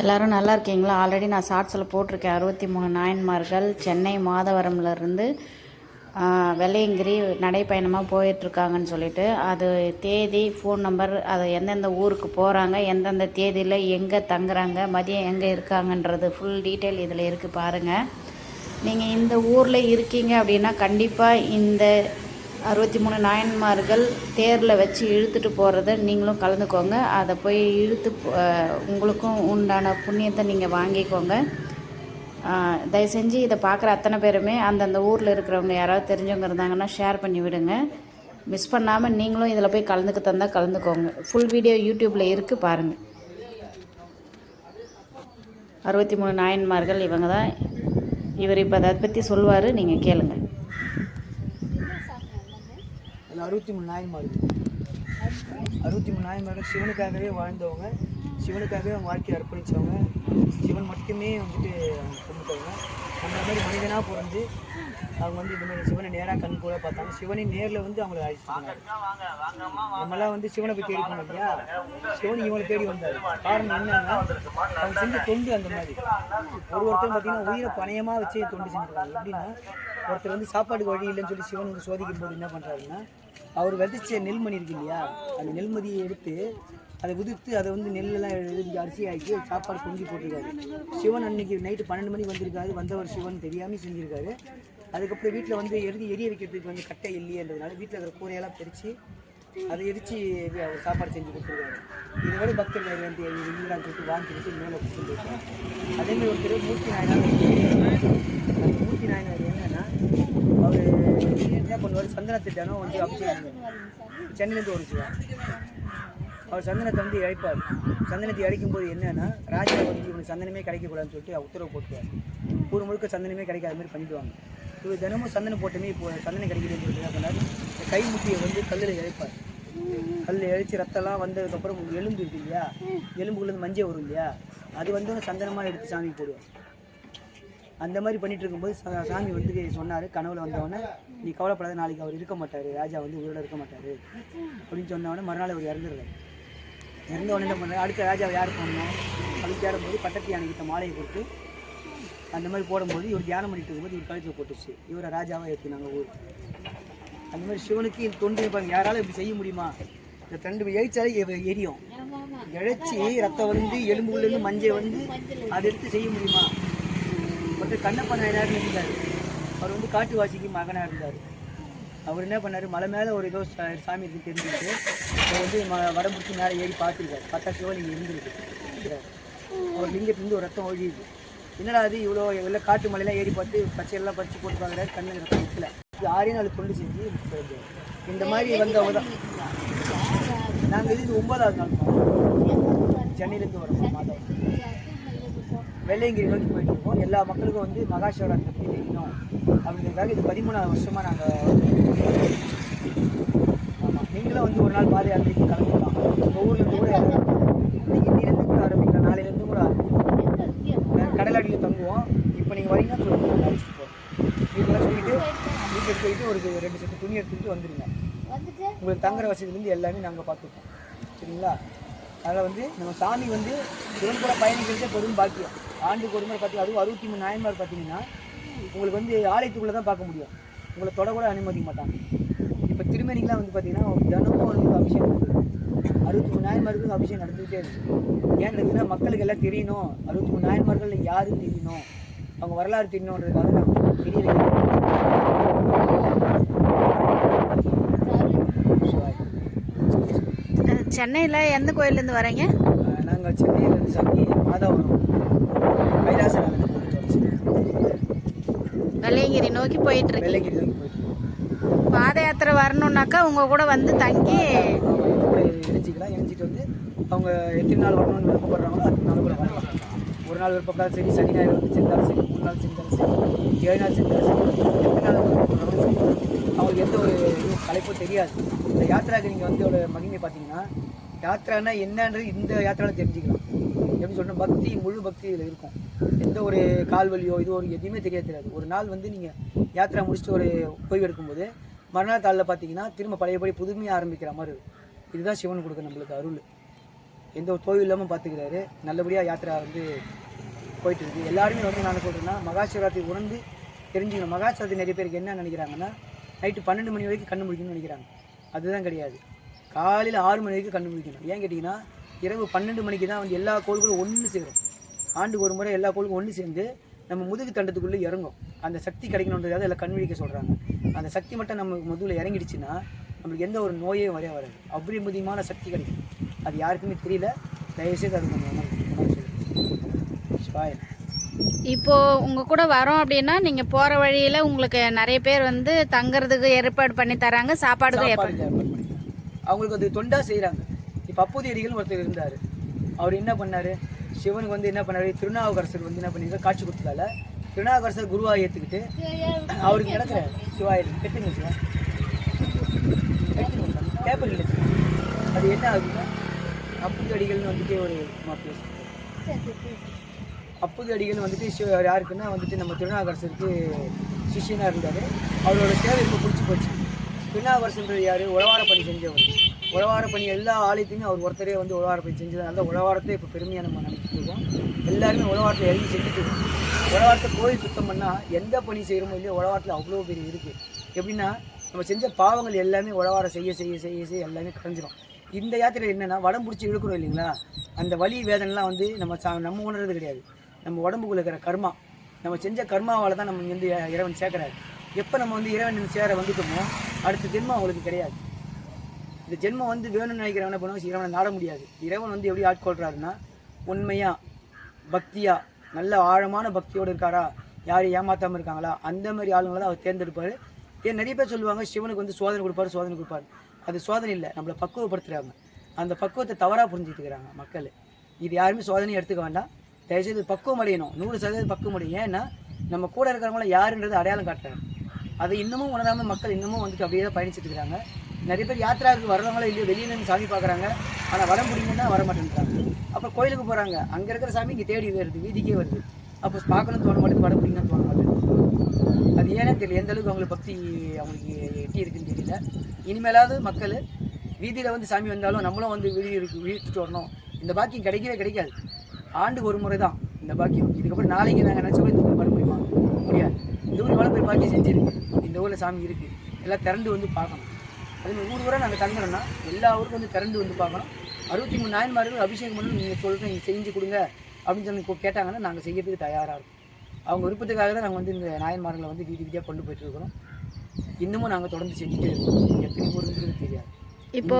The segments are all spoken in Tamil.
எல்லாரும் நல்லா இருக்கீங்களா? ஆல்ரெடி நான் ஷார்ட்ஸில் போட்டிருக்கேன். அறுபத்தி மூணு நாயன்மார்கள் சென்னை மாதவரம்லேருந்து வெள்ளையங்கிரி நடைப்பயணமாக போயிட்டுருக்காங்கன்னு சொல்லிட்டு அது தேதி ஃபோன் நம்பர் அது எந்தெந்த ஊருக்கு போகிறாங்க எந்தெந்த தேதியில் எங்கே தங்குறாங்க மதியம் எங்கே இருக்காங்கன்றது ஃபுல் டீட்டெயில் இதில் இருக்குது பாருங்கள் நீங்கள் இந்த ஊரில் இருக்கீங்க அப்படின்னா கண்டிப்பாக இந்த அறுபத்தி மூணு நாயன்மார்கள் தேரில் வச்சு இழுத்துட்டு போகிறத நீங்களும் கலந்துக்கோங்க. அதை போய் இழுத்து உங்களுக்கும் உண்டான புண்ணியத்தை நீங்கள் வாங்கிக்கோங்க. தயவு செஞ்சு இதை பார்க்குற அத்தனை பேருமே அந்தந்த ஊரில் இருக்கிறவங்க யாராவது தெரிஞ்சவங்க இருந்தாங்கன்னா ஷேர் பண்ணி விடுங்க. மிஸ் பண்ணாமல் நீங்களும் இதில் போய் கலந்துக்க தந்தால் கலந்துக்கோங்க. ஃபுல் வீடியோ யூடியூப்பில் இருக்குது பாருங்கள் அறுபத்தி மூணு நாயன்மார்கள் இவங்க தான். இவர் இப்போ அதை பற்றி சொல்லுவார் நீங்கள் கேளுங்கள் அதில் அறுபத்தி மூணு நாயன்மார்கள் அறுபத்தி மூணு நாயன்மார்கள் சிவனுக்காகவே வாழ்ந்தவங்க சிவனுக்காகவே அவங்க வாழ்க்கையை அர்ப்பணித்தவங்க சிவன் மட்டுமே வந்துட்டு அவங்க கும்பிட்டவங்க. அந்த மாதிரி மனிதனாக பிறந்து அவங்க வந்து இந்த மாதிரி சிவனை நேராக கண் கூட பார்த்தாங்க சிவனை நேரில் வந்து அவங்களை அழைச்சிட்டாங்க நம்மளாம் வந்து சிவனை போய் தேடி போனோம் இல்லையா? சிவன் இவனை தேடி வந்தார். காரணம் என்னன்னா அவங்க செஞ்ச தொண்டு அந்த மாதிரி. ஒரு ஒருத்தர் பார்த்தீங்கன்னா உயிரை பணயமாக வச்சு தொண்டு செஞ்சுருக்காங்க. எப்படின்னா ஒருத்தர் வந்து சாப்பாடு வழி இல்லைன்னு சொல்லி சிவன் வந்து சோதிக்கும் போது என்ன பண்ணுறாருன்னா அவர் விதைச்ச நெல்மணி இருக்கு இல்லையா? அந்த நெல்மதியை எடுத்து அதை உதிர்த்து அதை வந்து நெல்லெல்லாம் எழுதி அரிசி ஆக்கி சாப்பாடு பொங்கி போட்டிருக்காரு. சிவன் அன்னைக்கு நைட்டு பன்னெண்டு மணிக்கு வந்திருக்காரு. வந்தவர் சிவன் தெரியாமல் செஞ்சிருக்காரு. அதுக்கப்புறம் வீட்டில் வந்து எழுதி எரிய வைக்கிறதுக்கு வந்து கட்டை இல்லையன்றதுனால வீட்டில் இருக்கிற கூரையெல்லாம் பிரித்து அதை எரிச்சு அவர் சாப்பாடு செஞ்சு கொடுத்துருக்காரு இதை விட பக்தர்கள் வந்து இல்லைன்னு சொல்லிட்டு வாங்கிட்டு மேலே கொடுத்து அதேமாதிரி ஒருத்தர் மூர்த்தி நாயனார் அந்த மூர்த்தி நாயனார் என்னன்னா அவர் என்ன பண்ணுவார்? சந்தனத்தை தினம் வந்து அபிஷேகம் சென்னையிலேருந்து ஒழிச்சுவார் அவர் சந்தனத்தை வந்து இழைப்பார். சந்தனத்தை இழைக்கும்போது என்னன்னா ராஜா வந்து இவனுக்கு சந்தனமே கிடைக்கக்கூடாதுன்னு சொல்லிட்டு உத்தரவு போட்டுவார் ஊர் முழுக்க சந்தனமே கிடைக்காத மாதிரி பண்ணிடுவாங்க இவர் தினமும் சந்தனம் போட்டுமே இப்போ சந்தனம் கிடைக்குதுன்னு சொல்லிட்டு இந்த கை முட்டியை வந்து கல்லில் இழைப்பார் கல்லில் இழைச்சி ரத்தம்லாம் வந்ததுக்கப்புறம் எலும்பு இருக்கு இல்லையா? எலும்புக்குள்ளேருந்து மஞ்சள் வரும் இல்லையா? அது வந்து சந்தனமாக எடுத்து சாமி போடுவோம் அந்த மாதிரி பண்ணிட்டு இருக்கும்போது சா- சாமி வந்து சொன்னார் கனவுல வந்தவொடனே நீ கவலைப்படாத நாளைக்கு அவர் இருக்க மாட்டார். ராஜா வந்து உயிரோட இருக்க மாட்டார். அப்படின்னு சொன்னவொடனே மறுநாள் அவர் இறந்துடுறாரு. இறந்த உடனே என்ன பண்ணுறாரு அடுத்த ராஜாவை யார் பண்ணணும் அப்படின்னு ஏறும்போது பட்டத்து யானைக்கிட்ட மாலையை கொடுத்து அந்த மாதிரி போடும்போது இவர் தியானம் பண்ணிட்டு இருக்கும்போது இவர் கழுத்தில் போட்டுச்சு இவரை ராஜாவாக ஏற்றினாங்க ஊர். அந்த மாதிரி சிவனுக்கு இந்த தொண்டு பாருங்க. யாரால இப்படி செய்ய முடியுமா? இந்த தண்டு எழிச்சாலே எரியும். இழைச்சி ரத்தம் வந்து எலும்புலேருந்து மஞ்சள் வந்து அதை எடுத்து செய்ய முடியுமா? ஒருத்தர் கண்ணப்ப நாயனார்னு இருந்தார். அவர் வந்து காட்டுவாசிக்கு மகனாக இருந்தார். அவர் என்ன பண்ணார்? மலை மேலே ஒரு ஏதோ சா- சாமி இருக்கு தெரிஞ்சுட்டு அவர் வந்து ம வடம் மேலே ஏறி பார்த்துருக்காரு. பார்த்தா இங்கே இருந்திருக்கு. அவர் லிங்கத்துலேருந்து ஒரு ரத்தம் ஒழியுது. என்னடா அது இவ்வளோ எவ்வளோ காட்டு மலையெல்லாம் ஏறி பார்த்து பச்சையெல்லாம் பறிச்சு போட்டுருவாங்க கண்ணு ரத்தம் வைக்கல இது ஆறே நாள் தொண்டு செஞ்சு இந்த மாதிரி வந்தவங்க தான். நாங்கள் இது ஒன்பதாவது நாள் சென்னையிலேருந்து வரோம் மாதம். வெள்ளையங்கிரி நோக்கி போயிட்டு இருக்கோம். எல்லா மக்களுக்கும் வந்து மகாசிவராத்திரி பற்றி தெரியணும் அப்படிங்கிறதுக்காக இது பதிமூணாவது வருஷமாக நாங்கள் ஆமாம் நீங்களும் வந்து ஒரு நாள் பாத யாத்திரைக்கு கலந்துக்கலாம் உங்கள் ஊர்லேருந்து கூட நீங்கள் இன்னிலேருந்து கூட ஆரம்பிக்கலாம் நாளையிலேருந்து கூட ஆரம்பிக்கலாம் கடலாடியில் தங்குவோம் இப்போ நீங்கள் வரீங்கன்னா சொல்லுங்கள் நாங்கள் அழைச்சிட்டு போகிறோம் வீட்டில் சொல்லிவிட்டு வீட்டுக்கு போயிட்டு ஒரு ரெண்டு செட்டு துணி எடுத்துக்கிட்டு வந்துடுங்க உங்களுக்கு தங்குற வசதியிலேருந்து எல்லாமே நாங்கள் பார்த்துப்போம். சரிங்களா? அதில் வந்து நம்ம சாமி வந்து கூட பயணிக்கிறதே பெரும் பாக்கியம். ஆண்டுக்கு ஒரு முறை பார்த்தீங்கன்னா அதுவும் அறுபத்தி மூணு நாயன்மார் பார்த்தீங்கன்னா உங்களுக்கு வந்து ஆலயத்துக்குள்ளே தான் பார்க்க முடியும். உங்களை தொட கூட அனுமதிக்க மாட்டாங்க. இப்போ திருமணிக்கெலாம் வந்து பார்த்தீங்கன்னா தினமும் வந்து அபிஷேகம் அறுபத்தி மூணு நாயன்மார்களுக்கு அபிஷேகம் நடந்துகிட்டே இருக்குது ஏன் இருக்குன்னா மக்களுக்கு எல்லாம் தெரியணும். அறுபத்தி மூணு நாயன்மார்கள் யாருன்னு தெரியணும். அவங்க வரலாறு தெரியணுன்றதுக்காக நான் தெரிய சென்னையில் எந்த கோயிலேருந்து வரீங்க? நாங்கள் சென்னையிலேருந்து சாமி மாதாவரம் கைலாசநாதன் வெள்ளையங்கிரி நோக்கி போயிட்டு வெள்ளைங்கிரி வரைக்கும் போயிட்டு பாத யாத்திரை வரணுன்னாக்கா உங்க கூட வந்து தங்கி இணைச்சிக்கலாம் இணைச்சிட்டு வந்து அவங்க எத்தனை நாள் வரணும்னு விருப்பப்படுறாங்களோ அத்தனை நாள் கூட வரலாம். ஒரு நாள் விருப்பப்படாத சரி சனி ஞாயிறு வந்து செஞ்சாலும் சரி மூணு நாள் செஞ்சாலும் சரி ஏழு நாள் செஞ்சாலும் சரி எத்தனை நாள் சரி அவங்களுக்கு எந்த ஒரு இதுவும் கலைப்பும் தெரியாது. இந்த யாத்திராக்கு நீங்கள் வந்து ஒரு மகிமை பார்த்தீங்கன்னா யாத்திரானா என்னன்றது இந்த யாத்திராவில் தெரிஞ்சுக்கலாம். எப்படி சொல்லணும் பக்தி முழு பக்தி இதில் இருக்கும். எந்த ஒரு கால் வலியோ இது ஒரு எதுவுமே தெரிய தெரியாது. ஒரு நாள் வந்து நீங்கள் யாத்திரா முடிச்சுட்டு ஒரு ஓய்வு எடுக்கும்போது மறுநாள் காலில் பார்த்தீங்கன்னா திரும்ப பழையபடி புதுமையாக ஆரம்பிக்கிற மாதிரி இருக்கும். இதுதான் சிவன் கொடுக்குற நம்மளுக்கு அருள். எந்த ஒரு தோல்வி இல்லாமல் பார்த்துக்கிறாரு நல்லபடியாக யாத்திரா வந்து போயிட்டு இருக்கு எல்லாருமே வந்து நான் சொல்கிறேன்னா மகா சிவராத்திரி உணர்ந்து தெரிஞ்சுக்கணும். மகாசிவராத்திரி நிறைய பேருக்கு என்ன நினைக்கிறாங்கன்னா நைட்டு பன்னெண்டு மணி வரைக்கும் கண்ணு முடிக்கணும்னு நினைக்கிறாங்க. அதுதான் கிடையாது. காலையில் ஆறு மணி வரைக்கும் கண்ணு முடிக்கணும் ஏன் கேட்டிங்கன்னா இரவு பன்னெண்டு மணிக்கு தான் வந்து எல்லா கோள்களும் ஒன்று சேரும். ஆண்டுக்கு ஒரு முறை எல்லா கோளுக்கும் ஒன்று சேர்ந்து நம்ம முதுகு தண்டத்துக்குள்ளே இறங்கும். அந்த சக்தி கிடைக்கணுன்றதாக எல்லாம் கண் விழிக்க சொல்கிறாங்க அந்த சக்தி மட்டும் நம்ம முதுகில் இறங்கிடுச்சுன்னா நம்மளுக்கு எந்த ஒரு நோயும் வரைய வராது. அபரிமிதமான சக்தி கிடைக்கும். அது யாருக்குமே தெரியல. தயவுசெய்து அது கொஞ்சம் உணர்ந்து- உணர்ந்து சொல்லுங்க. இப்போ உங்க கூட வரோம் அப்படின்னா நீங்க போற வழியில உங்களுக்கு நிறைய பேர் வந்து தங்குறதுக்கு ஏற்பாடு பண்ணி தராங்க சாப்பாடுக்கு ஏற்பாடு. அவங்களுக்கு அது தொண்டா செய்கிறாங்க இப்போ அப்போதையடிகள் ஒருத்தர் இருந்தார். அவர் என்ன பண்ணார்? சிவனுக்கு வந்து என்ன பண்ணாரு? திருநாவுக்கரசர் வந்து என்ன பண்ணிருக்காரு? காட்சி கொடுத்ததால திருநாவுக்கரசர் குருவாக ஏற்றுக்கிட்டு அவருக்கு நடக்கிற சிவாயில் கெட்டுங்க சிவா பேப்பர் இல்லை. அது என்ன ஆகுதுன்னா அப்புது அடிகள்னு வந்துட்டு ஒரு மாப்பிள்ளை அப்புது அடிகள் வந்துட்டு சிவ யாருக்குன்னா வந்துட்டு நம்ம திருநாகரசருக்கு சிஷியனாக இருந்தார். அவரோட சேவை இப்போ பிடிச்சி போச்சு. திருநாவுக்கரசர் யார்? உழவார பணி செஞ்சவர். உழவார பணி எல்லா ஆலயத்தையுமே அவர் ஒருத்தரே வந்து உழவார பணி செஞ்சதுனால தான் உழவாரத்தை இப்போ பெருமையாக நம்ம நினைச்சிட்டு இருக்கோம். எல்லாருமே உழவாரத்தில் இறங்கி செஞ்சுட்டு இருக்கோம். உழவாரத்தை கோயில் சுத்தம் பண்ணால் எந்த பணி செய்கிறோமோ இல்லையோ உழவாரத்தில் அவ்வளோ பெரிய இருக்குது எப்படின்னா நம்ம செஞ்ச பாவங்கள் எல்லாமே உழவாரம் செய்ய செய்ய செய்ய செய்ய எல்லாமே கரைஞ்சிரும். இந்த யாத்திரை என்னென்னா வடம் பிடிச்சி இழுக்கிறோம் இல்லைங்களா? அந்த வலி வேதனைலாம் வந்து நம்ம சா நம்ம உணர்றது கிடையாது. நம்ம உடம்புக்குள்ள இருக்கிற கர்மா. நம்ம செஞ்ச கர்மாவால் தான் நம்ம வந்து இறைவன் சேர்க்குறாரு. எப்போ நம்ம வந்து இறைவன் சேர வந்துட்டோமோ அடுத்த ஜென்மம் அவங்களுக்கு கிடையாது. இந்த ஜென்மம் வந்து வேணும்னு நினைக்கிறவன பண்ணுவோம் இறைவனை நாட முடியாது. இறைவன் வந்து எப்படி ஆட்கொள்கிறாருன்னா உண்மையாக பக்தியாக நல்ல ஆழமான பக்தியோடு இருக்காரா யார் ஏமாத்தாமல் இருக்காங்களா அந்த மாதிரி ஆளுங்களை தான் அவர் தேர்ந்தெடுப்பார். ஏன் நிறைய பேர் சொல்லுவாங்க சிவனுக்கு வந்து சோதனை கொடுப்பாரு சோதனை கொடுப்பாரு. அது சோதனை இல்லை நம்மளை பக்குவப்படுத்துகிறாங்க அந்த பக்குவத்தை தவறாக புரிஞ்சுட்டுக்கிறாங்க மக்கள். இது யாருமே சோதனையை எடுத்துக்க வேண்டாம். தயவுசெய்து பக்குவம் அடையணும். நூறு சதவீதம் பக்குவம் அடையும் ஏன்னா நம்ம கூட இருக்கிறவங்கள யாருன்றது அடையாளம் காட்டுறாங்க. அதை இன்னமும் உணராமல் மக்கள் இன்னமும் வந்துட்டு அப்படியே தான் பயணிச்சுட்டு இருக்கிறாங்க. நிறைய பேர் யாத்திராவுக்கு வர்றவங்களோ இல்லையோ வெளியில் இருந்து சாமி பார்க்குறாங்க. ஆனால் வர முடியுங்கன்னா வர மாட்டேன்றாங்க. அப்புறம் கோயிலுக்கு போகிறாங்க அங்கே இருக்கிற சாமி இங்கே தேடி வருது வீதிக்கே வருது. அப்போ பார்க்கணும் தோண மாட்டேன் வர முடியும்னு தோண மாட்டேங்குது. அது ஏன்னா தெரியல. எந்த அளவுக்கு அவங்களுக்கு பக்தி அவங்களுக்கு எட்டி இருக்குன்னு தெரியல. இனிமேலாவது மக்கள் வீதியில் வந்து சாமி வந்தாலும் நம்மளும் வந்து வீடு இருக்கு வீட்டுட்டு வரணும். இந்த பாக்கியம் கிடைக்கவே கிடைக்காது. ஆண்டுக்கு ஒரு முறை தான் இந்த பாக்கியம். இதுக்கப்புறம் நாளைக்கு நாங்கள் நினச்ச இந்த ஊருக்கு வர முடியுமா? முடியாது. இந்த ஊர் எவ்வளோ பேர் பாக்கியம் செஞ்சிருக்கு. இந்த ஊரில் சாமி இருக்குது எல்லாம் திரண்டு வந்து பார்க்கணும். அதே மாதிரி ஊர் ஊராக நாங்கள் தங்குறோம்னா எல்லா ஊருக்கும் வந்து திரண்டு வந்து பார்க்கணும். அறுபத்தி மூணு நாயன்மார்கள் அபிஷேகம் பண்ணி நீங்கள் சொல்கிறேன் நீங்கள் செஞ்சு கொடுங்க அப்படின்னு சொல்லி கேட்டாங்கன்னா நாங்கள் செய்யறதுக்கு தயாராக இருக்கும். அவங்க விருப்பத்துக்காக தான் நாங்கள் வந்து இந்த நாயன்மார்களை வந்து வீதி வீதியாக கொண்டு போயிட்டு இருக்கிறோம். இன்னமும் நாங்கள் தொடர்ந்து செஞ்சுட்டே இருக்கோம். எத்தனை ஊருன்றது தெரியாது. இப்போ.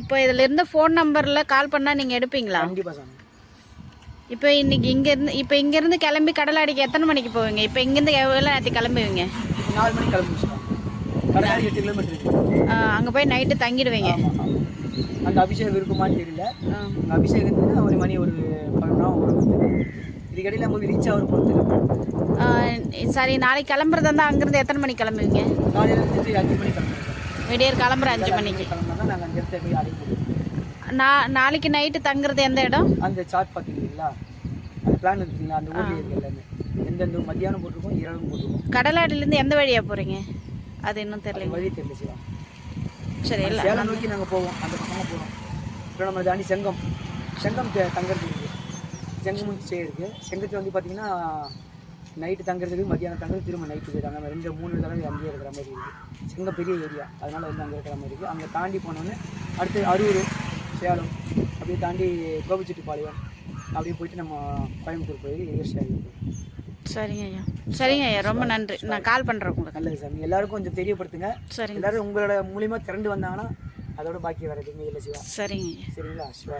இப்போ இதுல இருந்த ஃபோன் நம்பர்ல கால் பண்ணா நீங்க எடுப்பீங்களா? கண்டிப்பாக சாமி. இப்போ இன்னைக்கு இங்க இருந்து இப்போ இங்க இருந்து கிளம்பி கடலாடிக்கு எத்தனை மணிக்கு போவீங்க? இப்போ இங்க இருந்து எவ்வளோ நேரத்துக்கு கிளம்புவீங்க? நாலு மணிக்கு கிளம்பி அங்க போய் நைட்டு தங்கிடுவீங்க. அந்த அபிஷேகம் இருக்குமான்னு தெரியல. அபிஷேகத்துக்கு ஒரு மணி ஒரு பதினொன்றா ஒரு இதுக்கடையில் நம்ம ரீச் ஆகிற பொறுத்து சரி நாளைக்கு கிளம்புறதா இருந்தா அங்கிருந்து எத்தனை மணிக்கு கிளம்புவீங்க? காலையில் அஞ்சு மணி கிளம்புறோம். விடியற் கிளம்புற அஞ்சு மணிக்கு. கிளம்புனா நாங்கள் இடத்துல போய் அடைய முடியும் நா நாளைக்கு நைட்டு தங்குறது எந்த இடம்? அந்த சார்ட் பார்த்துருக்கீங்களா? அந்த பிளான் இருக்குங்களா அந்த ஊர்லேயே இருக்கு எல்லாமே. எந்தெந்த மத்தியானம் போட்டிருக்கோம் இரவும் போட்டிருக்கோம். கடலாடிலேருந்து எந்த வழியா போறீங்க? அது இன்னும் தெரியல வழி தெரியல சிவா. சரி இல்லை. சேலம் நோக்கி நாங்கள் போவோம். அந்த பக்கமாக போகிறோம் அப்புறம் நம்ம தாண்டி செங்கம். செங்கம் தங்கறது இருக்குது செங்கமும் சே இருக்குது செங்கத்தில் வந்து பார்த்தீங்கன்னா நைட்டு தங்குறதுக்கு மத்தியானம் தங்குறது திரும்ப நைட்டு போயிடும் அங்கே ரெண்டு மூணு தடவை அங்கேயே இருக்கிற மாதிரி இருக்குது செங்கம் பெரிய ஏரியா அதனால் வந்து அங்கே இருக்கிற மாதிரி இருக்குது அங்கே தாண்டி போனோன்னே அடுத்து அரூர் சேலம். அப்படியே தாண்டி கோபிச்செட்டிப்பாளையம். அப்படியே போயிட்டு நம்ம கோயம்புத்தூர் போய் ஏர்ஷாரி சரிங்க ஐயா. சரிங்க ஐயா. ரொம்ப நன்றி. நான் கால் பண்ணுறேன் உங்களுக்கு. நல்லது சாமி. எல்லாருக்கும் கொஞ்சம் தெரியப்படுத்துங்க. சரிங்க. எல்லாரும் உங்களோட மூலியமாக திரண்டு வந்தாங்கன்னா அதோட பாக்கி எதுவுமே இல்லை சிவா. சரிங்க சரிங்களா? சிவா.